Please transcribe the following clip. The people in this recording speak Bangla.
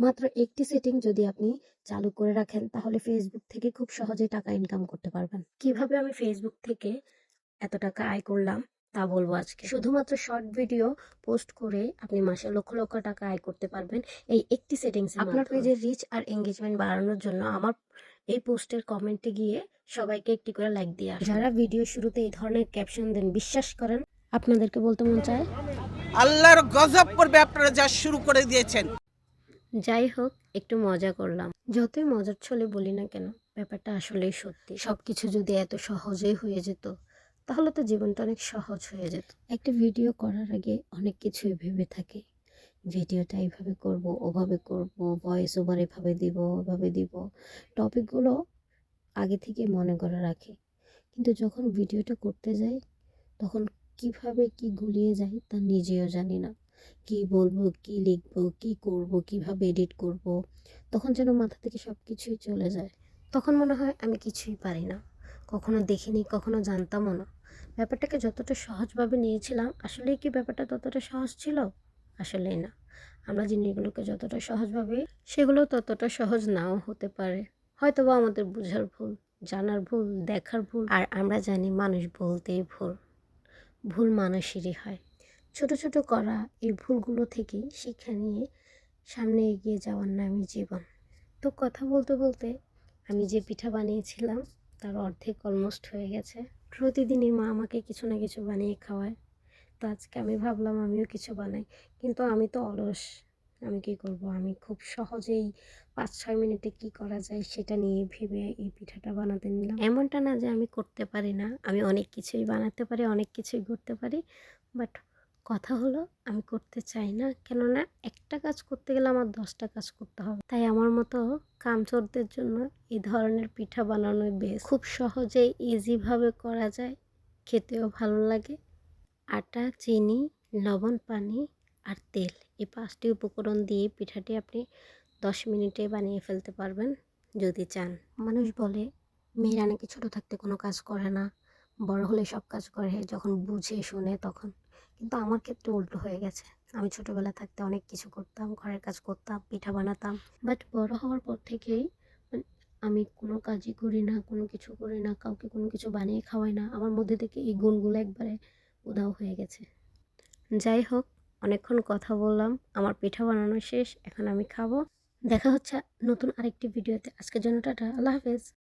মাত্র একটি সেটিং যদি আপনি চালু করে রাখেন তাহলে ফেসবুক থেকে খুব সহজে টাকা ইনকাম করতে পারবেন। কীভাবে আমি ফেসবুক থেকে এত টাকা আয় করলাম তা বলব আজকে। শুধুমাত্র শর্ট ভিডিও পোস্ট করে আপনি মাসে লক্ষ লক্ষ টাকা আয় করতে পারবেন এই একটি সেটিংস আপনার পেজের রিচ আর এঙ্গেজমেন্ট বাড়ানোর জন্য আমার এই পোস্টের কমেন্টে গিয়ে সবাইকে একটি করে লাইক দিয়ে আসুন। যারা ভিডিও শুরুতে এই ধরনের ক্যাপশন দেন বিশ্বাস করেন আপনাদেরকে বলতে মন চায় আল্লাহর গজব পড়বে আপনারা যা শুরু করে দিয়েছেন। যাই হোক, একটু মজা করলাম। যতই মজার ছলে বলি না কেন, ব্যাপারটা আসলেই সত্যি। সব কিছু যদি এত সহজেই হয়ে যেত, তাহলে তো জীবনটা অনেক সহজ হয়ে যেত। একটা ভিডিও করার আগে অনেক কিছুই ভেবে থাকে। ভিডিওটা এইভাবে করব, ওভাবে করব ভয়েস ওভার এভাবে দিব, ওভাবে দিব। টপিকগুলো আগে থেকে মনে করে রাখি। কিন্তু যখন ভিডিওটা করতে যাই, তখন কীভাবে কি গুলিয়ে যায় তা নিজেও জানি না। কি বলব, কি লিখব, কি করব, কীভাবে এডিট করব, তখন যেন মাথা থেকে সব কিছুই চলে যায়। তখন মনে হয় আমি কিছুই পারি না। কখনো দেখিনি, কখনো জানতামও না। ব্যাপারটাকে যতটা সহজভাবে নিয়েছিলাম, আসলেই কি ব্যাপারটা ততটা সহজ ছিল? আসলেই না। আমরা জিনিসগুলোকে যতটা সহজভাবে সেগুলো ততটা সহজ নাও হতে পারে। হয়তো বা আমাদের বোঝার ভুল, জানার ভুল, দেখার ভুল, আর আমরা জানি মানুষ বলতেই ভুল। ভুল মানুষেরই হয়। ছোট ছোট করা এই ভুলগুলো থেকে শিক্ষা নিয়ে সামনে এগিয়ে যাওয়ার নামই জীবন। তো কথা বলতে বলতে আমি যে পিঠা বানিয়েছিলাম, তার অর্ধেক অলমোস্ট হয়ে গেছে। প্রতিদিনই মা আমাকে কিছু না কিছু বানিয়ে খাওয়ায়। তো আজকে আমি ভাবলাম আমিও কিছু বানাই। কিন্তু আমি তো অলস। আমি কি করব? আমি খুব সহজেই পাঁচ ছয় মিনিটে কি করা যায় সেটা নিয়ে ভেবে এই পিঠাটা বানাতে নিলাম। এমনটা না যে আমি করতে পারি না। আমি অনেক কিছুই বানাতে পারি, অনেক কিছুই করতে পারি। বাট কথা হলো, আমি করতে চাই না। কেননা একটা কাজ করতে গেলে আমার দশটা কাজ করতে হবে। তাই আমার মতো কামচোরদের জন্য এই ধরনের পিঠা বানানোই বেশ খুব সহজে ইজিভাবে করা যায়, খেতেও ভালো লাগে। আটা, চিনি, লবণ, পানি আর তেল, এই পাঁচটি উপকরণ দিয়ে পিঠাটি আপনি দশ মিনিটে বানিয়ে ফেলতে পারবেন, যদি চান। মানুষ বলে, মেয়েরা নাকি ছোটো থাকতে কোনো কাজ করে না, বড় হলে সব কাজ করে। যখন বুঝে, শুনে, তখন। কিন্তু আমার ক্ষেত্রে উল্টো হয়ে গেছে। আমি ছোটোবেলা থাকতে অনেক কিছু করতাম, ঘরের কাজ করতাম, পিঠা বানাতাম। বাট বড় হওয়ার পর থেকেই মানে আমি কোনো কাজই করি না, কোনো কিছু করি না, কাউকে কোনো কিছু বানিয়ে খাওয়াই না। আমার মধ্যে থেকে এই গুণগুলো একবারে উদাও হয়ে গেছে। যাই হোক, অনেকক্ষণ কথা বললাম, আমার পিঠা বানানো শেষ, এখন আমি খাব। দেখা হচ্ছে নতুন আরেকটি ভিডিওতে। আজকের জন্য টাটা, আল্লাহ হাফেজ।